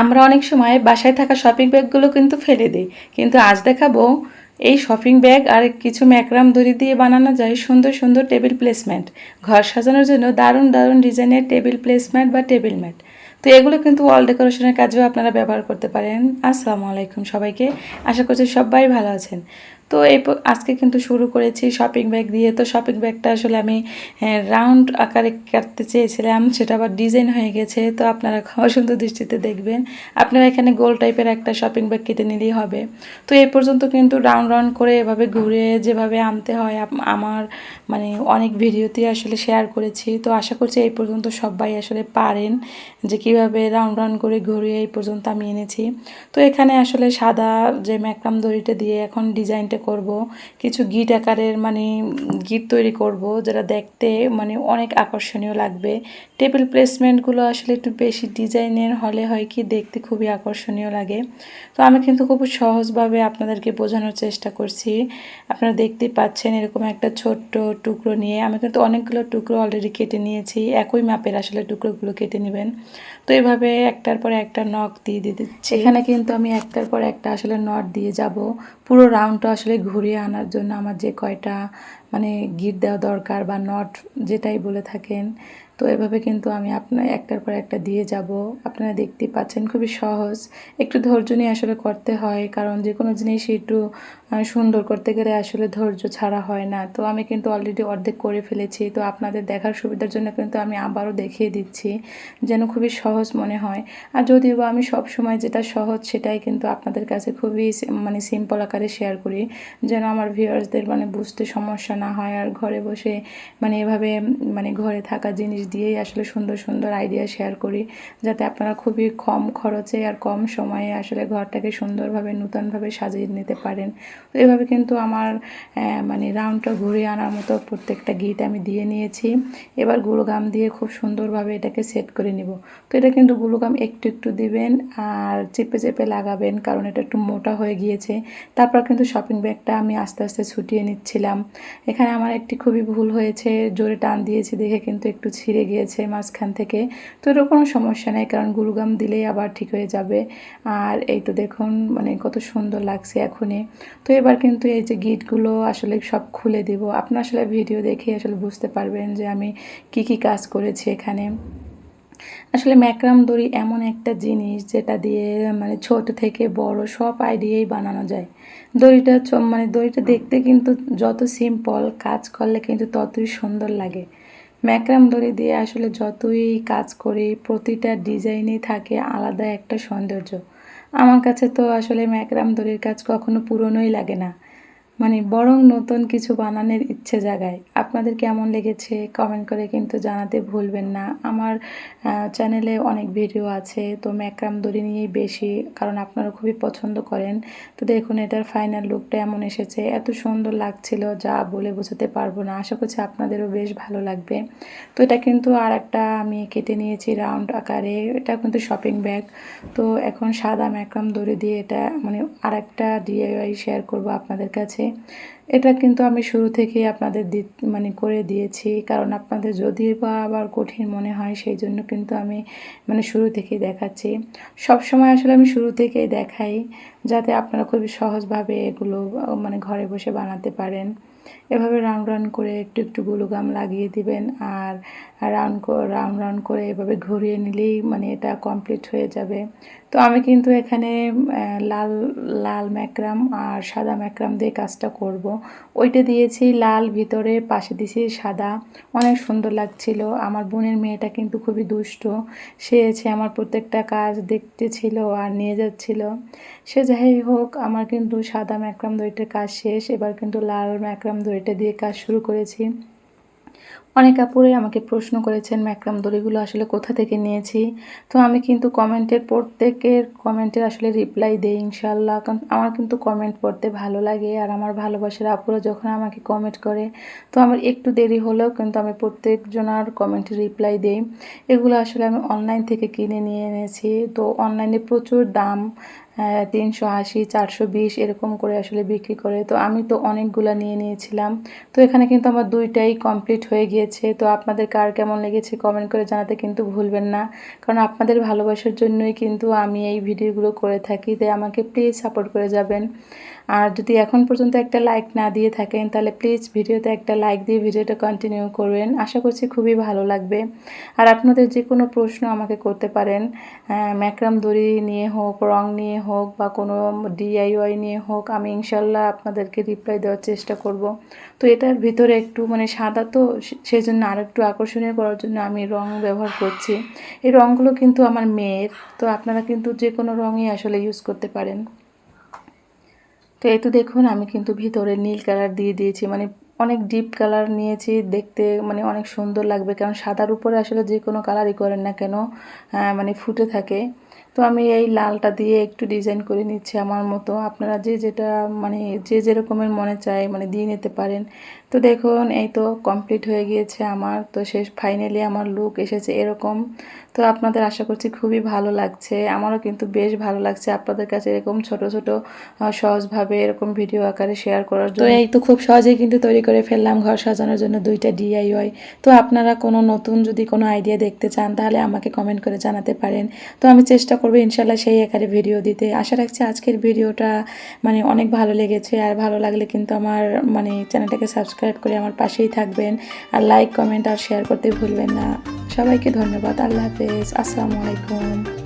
আমরা অনেক সময় বাসায় থাকা শপিং ব্যাগগুলো কিন্তু ফেলে দিই। কিন্তু আজ দেখাবো এই শপিং ব্যাগ আর কিছু ম্যাকরাম দড়ি দিয়ে বানানো যায় সুন্দর সুন্দর টেবিল প্লেসমেন্ট ঘর সাজানোর জন্য দারুণ দারুণ ডিজাইনের টেবিল প্লেসমেন্ট বা টেবিল ম্যাট তো এগুলো কিন্তু ওয়াল ডেকোরেশনের কাজেও আপনারা ব্যবহার করতে পারেন। আসসালামু আলাইকুম সবাইকে। আশা করছি সবাই ভালো আছেন। তো এই আজকে কিন্তু শুরু করেছি শপিং ব্যাগ দিয়ে। তো শপিং ব্যাগটা আসলে আমি রাউন্ড আকারে কাটতে চেয়েছিলাম, সেটা আবার ডিজাইন হয়ে গেছে। তো আপনারা সুন্দর দৃষ্টিতে দেখবেন। আপনারা এখানে গোল টাইপের একটা শপিং ব্যাগ কেটে নিলেই হবে। তো এই পর্যন্ত কিন্তু রাউন্ড রাউন্ড করে এভাবে ঘুরে যেভাবে আনতে হয় আমার মানে অনেক ভিডিওতে আসলে শেয়ার করেছি। তো আশা করছি এই পর্যন্ত সবাই আসলে পারেন যে কীভাবে রাউন্ড রাউন্ড করে ঘুরিয়ে এই পর্যন্ত আমি এনেছি। তো এখানে আসলে সাদা যে ম্যাকরাম দড়িটা দিয়ে এখন ডিজাইনটা করব, কিছু গিট আকারের মানে গিট তৈরি করব, যেটা দেখতে মানে অনেক আকর্ষণীয় লাগবে। টেবিল প্লেসমেন্টগুলো আসলে একটু বেশি ডিজাইনের হলে হয় কি দেখতে খুবই আকর্ষণীয় লাগে। তো আমি কিন্তু খুব সহজভাবে আপনাদেরকে বোঝানোর চেষ্টা করছি। আপনারা দেখতেই পাচ্ছেন এরকম একটা ছোট্ট টুকরো নিয়ে। আমি কিন্তু অনেকগুলো টুকরো অলরেডি কেটে নিয়েছি, একই মাপের আসলে টুকরোগুলো কেটে নেবেন। তো এভাবে একটার পর একটা নখ দিয়ে দিতে এখানে কিন্তু আমি একটার পর একটা আসলে নট দিয়ে যাব। পুরো রাউন্ডটা আসলে ঘুরিয়ে আনার জন্য আমার যে কয়টা মানে গিট দেওয়া দরকার বা নট যেটাই বলে থাকেন তো এভাবে কিন্তু আমি আপনার একটার পর একটা দিয়ে যাব। আপনারা দেখতেই পাচ্ছেন খুবই সহজ। একটু ধৈর্য নিয়ে আসলে করতে হয়, কারণ যে কোনো জিনিস একটু সুন্দর করতে গেলে আসলে ধৈর্য ছাড়া হয় না। তো আমি কিন্তু অলরেডি অর্ধেক করে ফেলেছি। তো আপনাদের দেখার সুবিধার জন্য কিন্তু আমি আবারও দেখিয়ে দিচ্ছি, যেন খুবই সহজ মনে হয়। আর যদিও আমি সব সময় যেটা সহজ সেটাই কিন্তু আপনাদের কাছে খুবই মানে সিম্পল আকারে শেয়ার করি, যেন আমার ভিউয়ার্সদের মানে বুঝতে সমস্যা না হয়। আর ঘরে বসে মানে এভাবে মানে ঘরে থাকা জিনিস দিয়েই আসলে সুন্দর সুন্দর আইডিয়া শেয়ার করি, যাতে আপনারা খুবই কম খরচে আর কম সময়ে আসলে ঘরটাকে সুন্দরভাবে, নূতনভাবে সাজিয়ে নিতে পারেন। তো এভাবে কিন্তু আমার মানে রাউন্ডটা ঘুরে আনার মতো প্রত্যেকটা গিট আমি দিয়ে নিয়েছি। এবার গুলোগাম দিয়ে খুব সুন্দরভাবে এটাকে সেট করে নিব। তো এটা কিন্তু গুলোগাম একটু একটু দিবেন আর চেপে চেপে লাগাবেন, কারণ এটা একটু মোটা হয়ে গিয়েছে। তারপর কিন্তু শপিং ব্যাগটা আমি আস্তে আস্তে ছুটিয়ে নিচ্ছিলাম। এখানে আমার একটি খুবই ভুল হয়েছে, জোরে টান দিয়েছি দেখে কিন্তু একটু ছিঁড়ে গিয়েছে মাঝখান থেকে। তো এটার কোনো সমস্যা নেই, কারণ গুলগাম দিলেই আবার ঠিক হয়ে যাবে। আর এই তো দেখুন মানে কত সুন্দর লাগছে এখনই। তো এবার কিন্তু এই যে গিটগুলো আসলে সব খুলে দিব। আপনার আসলে ভিডিও দেখে আসলে বুঝতে পারবেন যে আমি কি কি কাজ করেছি এখানে। আসলে ম্যাকরাম দড়ি এমন একটা জিনিস যেটা দিয়ে মানে ছোট থেকে বড় সব আইডিয়াই বানানো যায়। দড়িটা মানে দড়িটা দেখতে কিন্তু যত সিম্পল কাজ করলে কিন্তু ততই সুন্দর লাগে। ম্যাকরাম দড়ি দিয়ে আসলে যতই কাজ করি, প্রতিটা ডিজাইনে থাকে আলাদা একটা সৌন্দর্য। আমার কাছে তো আসলে ম্যাক্রাম দড়ির কাজ কখনো পুরনোই লাগে না। মানে বরং নতুন কিছু বানানোর ইচ্ছে জাগায়। আপনাদের কেমন লেগেছে? কমেন্ট করে কিন্তু জানাতে ভুলবেন না। আমার চ্যানেলে অনেক ভিডিও আছে, তো ম্যাকরাম দড়ি নিয়েই বেশি, কারণ আপনারা খুবই পছন্দ করেন। তো দেখুন, এটার ফাইনাল লুকটা এমন এসেছে। এত সুন্দর লাগছিল, যা বলে বোঝাতে পারব না। আশা করছি আপনাদেরও বেশ ভালো লাগবে। তো এটা কিন্তু আর একটা আমি কেটে নিয়েছি রাউন্ড আকারে। এটা কিন্তু শপিং ব্যাগ তো এখন সাদা ম্যাকরাম দড়ি দিয়ে এটা মানে আর একটা ডিআইওয়াই শেয়ার করব আপনাদের কাছে। এটা কিন্তু আমি শুরু থেকেই আপনাদের দি মানে করে দিয়েছি। কারণ আপনাদের যদি বা আবার কঠিন মনে হয়, সেই জন্য কিন্তু আমি মানে শুরু থেকেই দেখাচ্ছি। সব সময় আসলে আমি শুরু থেকেই দেখাই, যাতে আপনারা খুবই সহজভাবে এগুলো মানে ঘরে বসে বানাতে পারেন। এভাবে রাউন্ড রাউন্ড করে একটু একটু গুলুগাম লাগিয়ে দিবেন আর রাউন্ড রাউন্ড রাউন্ড করে এভাবে ঘুরিয়ে নিলেই মানে এটা কমপ্লিট হয়ে যাবে। তো আমি কিন্তু এখানে লাল লাল ম্যাকরাম আর সাদা ম্যাকরাম দিয়ে কাজটা করব। ওইটা দিয়েছি লাল, ভিতরে পাশে দিয়েছি সাদা। অনেক সুন্দর লাগছিল। আমার বোনের মেয়েটা কিন্তু খুবই দুষ্ট। সে এসে আমার প্রত্যেকটা কাজ দেখতে ছিল আর নিয়ে যাচ্ছিল। সে যাই হোক, আমার কিন্তু সাদা ম্যাকরাম দড়িটার কাজ শেষ। এবার কিন্তু লাল ম্যাকরাম দড়িটা দিয়ে কাজ শুরু করেছি। অনেক আপুরে আমাকে প্রশ্ন করেছেন, ম্যাকরাম দড়িগুলো আসলে কোথা থেকে নিয়েছি? তো আমি কিন্তু কমেন্টের প্রত্যেকের কমেন্টের আসলে রিপ্লাই দেই ইনশাল্লাহ কারণ আমার কিন্তু কমেন্ট পড়তে ভালো লাগে আর আমার ভালোবাসার আপুরা যখন আমাকে কমেন্ট করে, তো আমার একটু দেরি হলেও কিন্তু আমি প্রত্যেকজনার কমেন্টে রিপ্লাই দেই। এগুলো আসলে আমি অনলাইন থেকে কিনে নিয়ে এনেছি। তো অনলাইনে প্রচুর দাম তিনশো আশি চারশো বিশ এরকম করে আসলে বিক্রি করে। তো আমি তো অনেকগুলা নিয়ে নিয়েছিলাম। তো এখানে কিন্তু আমার দুইটাই কমপ্লিট হয়ে গিয়েছে। তো আপনাদের কার কেমন লেগেছে কমেন্ট করে জানাতে কিন্তু ভুলবেন না। কারণ আপনাদের ভালোবাসার জন্যই কিন্তু আমি এই ভিডিওগুলো করে থাকি। তাই আমাকে প্লিজ সাপোর্ট করে যাবেন। আর যদি এখন পর্যন্ত একটা লাইক না দিয়ে থাকেন তাহলে প্লিজ ভিডিওতে একটা লাইক দিয়ে ভিডিওটা কন্টিনিউ করবেন। আশা করছি খুবই ভালো লাগবে। আর আপনাদের যে কোনো প্রশ্ন আমাকে করতে পারেন। আহ, ম্যাক্রাম দড়ি নিয়ে হোক রং নিয়ে হোক বা কোনো ডিআইওয়াই নিয়ে হোক, আমি ইনশাল্লাহ আপনাদেরকে রিপ্লাই দেওয়ার চেষ্টা করব। তো এটার ভিতরে একটু মানে সাদা তো সেই জন্য আর একটু আকর্ষণীয় করার জন্য আমি রং ব্যবহার করছি। এই রঙগুলো কিন্তু আমার মেয়ের, তো আপনারা কিন্তু যে কোনো রঙই আসলে ইউজ করতে পারেন। তো এই তো দেখুন, আমি কিন্তু ভিতরে নীল কালার দিয়ে দিয়েছি মানে অনেক ডিপ কালার নিয়েছি, দেখতে মানে অনেক সুন্দর লাগবে, কারণ সাদার উপরে আসলে যে কোনো কালারই করেন না কেন মানে ফুটে থাকে। তো আমি এই লালটা দিয়ে একটু ডিজাইন করে নিচ্ছি আমার মতো। আপনারা যে যেটা মানে যে যেরকমের মনে চায় মানে দিয়ে নিতে পারেন। তো দেখুন এই তো কমপ্লিট হয়ে গিয়েছে আমার। তো শেষ ফাইনালি আমার লুক এসেছে এরকম। তো আপনাদের আশা করছি খুবই ভালো লাগছে। আমারও কিন্তু বেশ ভালো লাগছে আপনাদের কাছে এরকম ছোট ছোট সহজভাবে এরকম ভিডিও আকারে শেয়ার করার জন্য। এই তো খুব সহজেই কিন্তু তৈরি করে ফেললাম ঘর সাজানোর জন্য দুইটা ডিআইওয়াই তো আপনারা কোনো নতুন যদি কোনো আইডিয়া দেখতে চান তাহলে আমাকে কমেন্ট করে জানাতে পারেন। তো আমি চেষ্টা করব ইনশাল্লাহ সেই আকারে ভিডিও দিতে। আশা রাখছি আজকের ভিডিওটা মানে অনেক ভালো লেগেছে। আর ভালো লাগলে কিন্তু আমার মানে চ্যানেলটাকে সাবস্ক্রাইব করে আমার পাশেই থাকবেন। আর লাইক কমেন্ট আর শেয়ার করতে ভুলবেন না। সবাইকে ধন্যবাদ। আল্লাহ হাফেজ। আসসালামু আলাইকুম।